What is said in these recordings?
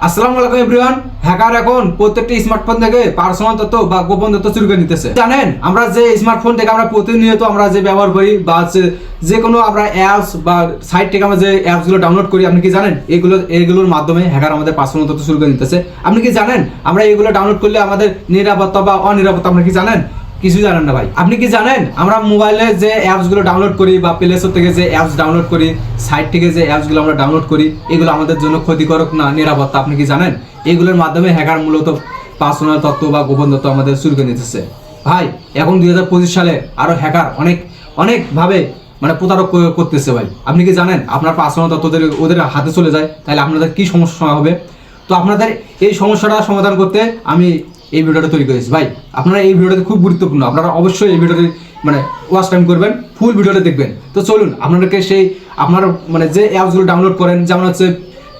আসসালামু আলাইকুম everyone. Hacker এখন প্রত্যেকটি স্মার্টফোন থেকে পার্সোনাল তথ্য বা গোপন তথ্য চুরি করে নিতেছে। জানেন, আমরা যে স্মার্টফোন থেকে আমরা প্রতিনিয়ত আমরা যে ব্যবহার করি বা যে- কোনো আমরা অ্যাপস বা সাইট থেকে আমরা যে অ্যাপসগুলো ডাউনলোড করি, আপনি কি জানেন? এগুলো, এগুলোর মাধ্যমে হ্যাকার আমাদের পার্সোনাল তথ্য চুরি করে নিতেছে। আপনি কি জানেন? আমরা এগুলো ডাউনলোড করলে আমাদের নিরাপত্তা বা অনিরাপত্তা, আপনি কি জানেন? কিছু জানেন না ভাই। আপনি কি জানেন? আমরা মোবাইলে যে অ্যাপসগুলো ডাউনলোড করি বা প্লে স্টোর থেকে যে অ্যাপস ডাউনলোড করি সাইট থেকে যে অ্যাপসগুলো আমরা ডাউনলোড করি, এগুলো আমাদের জন্য ক্ষতিকারক না, নিরাপত্তা, আপনি কি জানেন? এগুলোর মাধ্যমে হ্যাকার মূলত পার্সোনাল তথ্য বা গোপন তথ্য আমাদের চুরি করে নিতেছে ভাই, এখন দুই হাজার পঁচিশ সালে আরও হ্যাকার অনেক, অনেকভাবে মানে প্রতারক করতেছে ভাই। আপনি কি জানেন? আপনার পার্সোনাল তথ্য যদি ওদের হাতে চলে যায়, তাহলে আপনাদের কি সমস্যা হবে? তো আপনাদের এই সমস্যাটা সমাধান করতে আমি এই ভিডিওটা তৈরি করেছি। ভাই, আপনারা এই ভিডিওটা খুব গুরুত্বপূর্ণ। আপনারা অবশ্যই এই ভিডিওটি মানে ওয়াচ টাইম করবেন ফুল ভিডিওটা দেখবেন। তো চলুন, আপনাদেরকে সেই, আপনার মানে যে অ্যাপসগুলো ডাউনলোড করেন, যেমন হচ্ছে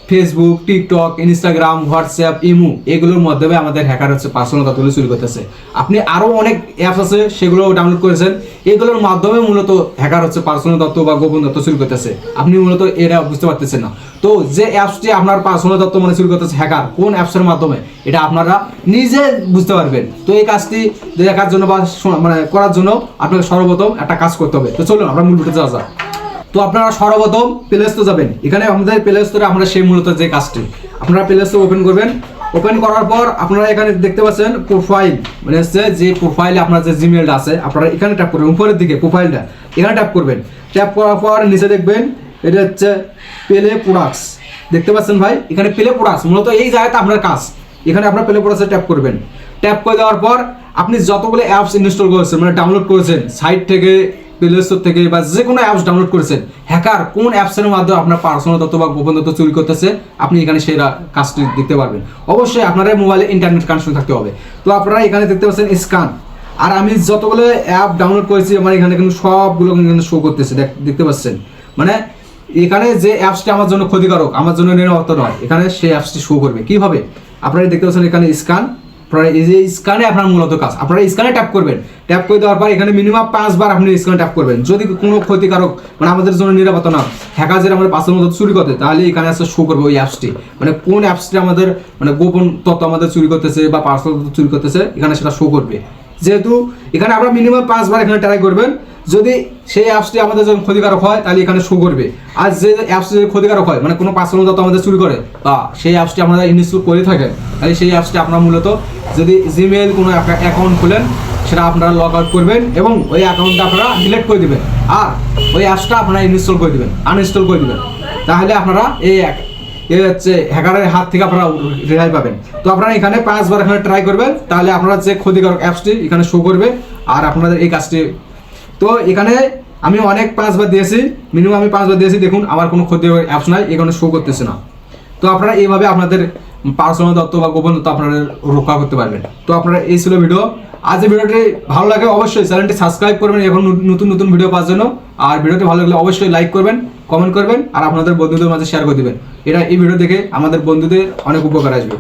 ফেসবুক টিকটক ইনস্টাগ্রাম হোয়াটসঅ্যাপ ইমু এগুলোর মাধ্যমে আমাদের হ্যাকার হচ্ছে পার্সোনাল তথ্যগুলো চুরি করতেছে। আপনি আরও অনেক অ্যাপস আছে, সেগুলো ডাউনলোড করেছেন, এগুলোর মাধ্যমে মূলত হ্যাকার হচ্ছে পার্সোনাল তথ্য বা গোপন তথ্য চুরি করতেছে। আপনি মূলত এরা বুঝতে পারতেছেন না। তো যে অ্যাপসটি আপনার পার্সোনাল তথ্য মানে চুরি করতেছে হ্যাকার কোন অ্যাপসের মাধ্যমে, এটা আপনারা নিজে বুঝতে পারবেন। তো এই কাজটি দেখার জন্য বা মানে করার জন্য আপনাকে সর্বপ্রথম একটা কাজ করতে হবে। তো চলুন, আমরা মূল ভিডিওতে যাওয়া তো আপনারা সর্বপ্রথম প্লে স্টোর যাবেন। এখানে আমাদের প্লে স্টোরে আমরা সেই মূলত যে কাজটি। আপনারা প্লে স্টোর ওপেন করবেন। ওপেন করার পর আপনারা এখানে দেখতে পাচ্ছেন প্রোফাইল মানে হচ্ছে যে প্রোফাইলে আপনার যে জিমেলটা আছে, আপনারা এখানে ট্যাপ করবেন, উপরের দিকে প্রোফাইলটা এখানে ট্যাপ করবেন। ট্যাপ করার পর নিচে দেখবেন, এটা হচ্ছে পেলে প্রোডাক্টস দেখতে পাচ্ছেন ভাই? এখানে পেলে প্রোডাক্টস মূলত এই জায়গাতে আপনার কাজ। এখানে আপনার পেলে প্রোডাক্টসে ট্যাপ করবেন। ট্যাপ করে দেওয়ার পর আপনি যতগুলো অ্যাপস ইনস্টল করেছেন মানে ডাউনলোড করেছেন সাইট থেকে প্লে স্টোর থেকে বা যে কোনো অ্যাপস ডাউনলোড করেছেন হ্যাকার কোন অ্যাপসের মাধ্যমে আপনার পার্সোনাল তথ্য বা গোপন তথ্য চুরি করতেছে, আপনি এখানে সেই কাজটি দেখতে পারবেন। অবশ্যই আপনার মোবাইলে ইন্টারনেট কানেকশন থাকতে হবে। তো আপনারা এখানে দেখতে পাচ্ছেন স্ক্যান আর আমি যতগুলো অ্যাপ ডাউনলোড করেছি, আমার এখানে কিন্তু সবগুলো কিন্তু শো করতেছে, দেখ- দেখতে পাচ্ছেন। মানে এখানে যে অ্যাপসটি আমার জন্য ক্ষতিকারক, আমার জন্য নিরাপত্তা নয়, এখানে সেই অ্যাপসটি শো করবে। কীভাবে? আপনারা দেখতে পাচ্ছেন এখানে স্ক্যান আপনারা এই যে স্ক্যানে আপনার মূলত কাজ। আপনারা স্ক্যানে ট্যাপ করবেন। ট্যাপ করে দেওয়ার পর এখানে মিনিমাম পাঁচবার আপনি স্ক্যানে ট্যাপ করবেন। যদি কোনো ক্ষতিকারক মানে আমাদের জন্য নিরাপত্তা না হ্যাকার যদি আমাদের পাশের মতো চুরি করতে, তাহলে এখানে আসলে শো করবে ওই অ্যাপসটি মানে কোন অ্যাপসটি আমাদের মানে গোপন তথ্য আমাদের চুরি করতেছে বা পার্সোনাল তথ্য চুরি করতেছে, এখানে সেটা শো করবে। যেহেতু এখানে আপনারা মিনিমাম পাঁচবার এখানে ট্রাই করবেন। যদি সেই অ্যাপসটি আমাদের যখন ক্ষতিকারক হয়, তাহলে এখানে শো করবে। আর যে অ্যাপস যদি ক্ষতিকারক হয় মানে কোনো পার্সোনাল তথ্য আমাদের চুরি করে, বা সেই অ্যাপসটি আমরা ইনস্টল করে থাকেন, তাহলে সেই অ্যাপসটি আপনার মূলত যদি জিমেল কোনো একটা অ্যাকাউন্ট খুলেন, সেটা আপনারা লগ আউট করবেন এবং ওই অ্যাকাউন্টটা আপনারা ডিলিট করে দেবেন। আর ওই অ্যাপসটা আপনারা ইনস্টল করে দিবেন আনইনস্টল করে দেবেন। তাহলে আপনারা এই এক- এ হচ্ছে হ্যাকারের হাত থেকে আপনারা রেহাই পাবেন। তো আপনারা এখানে পাঁচবার এখানে ট্রাই করবেন, তাহলে আপনারা যে ক্ষতিকারক অ্যাপসটি এখানে শো করবে, আর আপনাদের এই কাজটি। তো এখানে আমি অনেক পাঁচবার দিয়েছি মিনিমাম আমি পাঁচবার দিয়েছি, দেখুন, আমার কোনো ক্ষতিকারক অ্যাপস নাই, এখানে শো করতেছে না। তো আপনারা এইভাবে আপনাদের পার্সোনাল তথ্য বা গোপন তথ্য আপনারা রক্ষা করতে পারবেন। তো আপনারা এই ছিল ভিডিও। আজ এই ভিডিওটি ভালো লাগে অবশ্যই চ্যানেলটি সাবস্ক্রাইব করবেন এখন নতুন নতুন ভিডিও পাওয়ার জন্য। আর ভিডিওটি ভালো লাগলে অবশ্যই লাইক করবেন কমেন্ট করবেন, আর আপনাদের বন্ধুদের মাঝে শেয়ার করে দেবেন। এটা এই ভিডিও দেখে আমাদের বন্ধুদের অনেক উপকার আসবে।